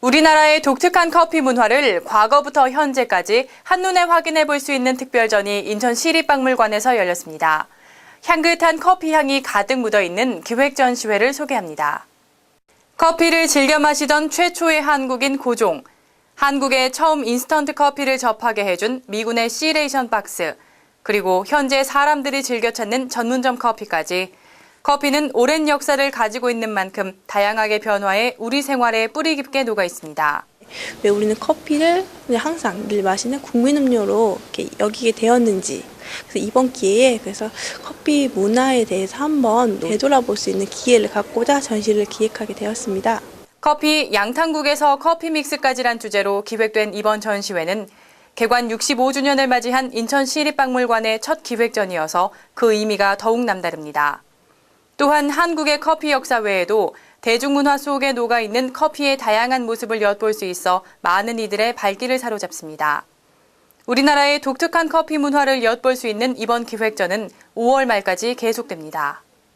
우리나라의 독특한 커피 문화를 과거부터 현재까지 한눈에 확인해 볼 수 있는 특별전이 인천 시립박물관에서 열렸습니다. 향긋한 커피 향이 가득 묻어 있는 기획 전시회를 소개합니다. 커피를 즐겨 마시던 최초의 한국인 고종, 한국에 처음 인스턴트 커피를 접하게 해준 미군의 시레이션 박스, 그리고 현재 사람들이 즐겨 찾는 전문점 커피까지 커피는 오랜 역사를 가지고 있는 만큼 다양하게 변화해 우리 생활에 뿌리 깊게 녹아 있습니다. 왜 우리는 커피를 항상 늘 마시는 국민 음료로 여기게 되었는지 그래서 이번 기회에 그래서 커피 문화에 대해서 한번 되돌아볼 수 있는 기회를 갖고자 전시를 기획하게 되었습니다. 커피 양탕국에서 커피 믹스까지란 주제로 기획된 이번 전시회는 개관 65주년을 맞이한 인천시립박물관의 첫 기획전이어서 그 의미가 더욱 남다릅니다. 또한 한국의 커피 역사 외에도 대중문화 속에 녹아 있는 커피의 다양한 모습을 엿볼 수 있어 많은 이들의 발길을 사로잡습니다. 우리나라의 독특한 커피 문화를 엿볼 수 있는 이번 기획전은 5월 말까지 계속됩니다.